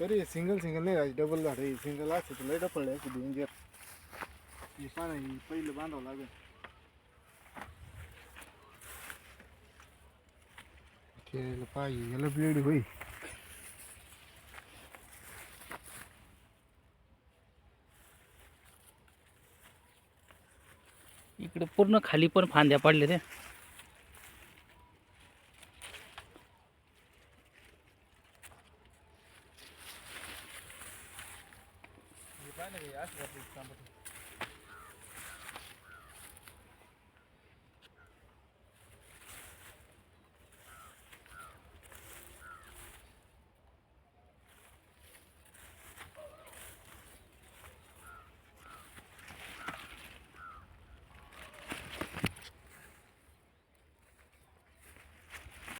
तरी single single नाही राहायची डबल झाड आहे सिंगल असते तर लय डपळले असते डेंजर हे पाना ही पहिलं बांधावं लागेल. खेळायला पाहिजे याला ब्लेड होई इकडे पूर्ण खाली पण फांद्या पडल्या त्या finally, I forgot to somebody.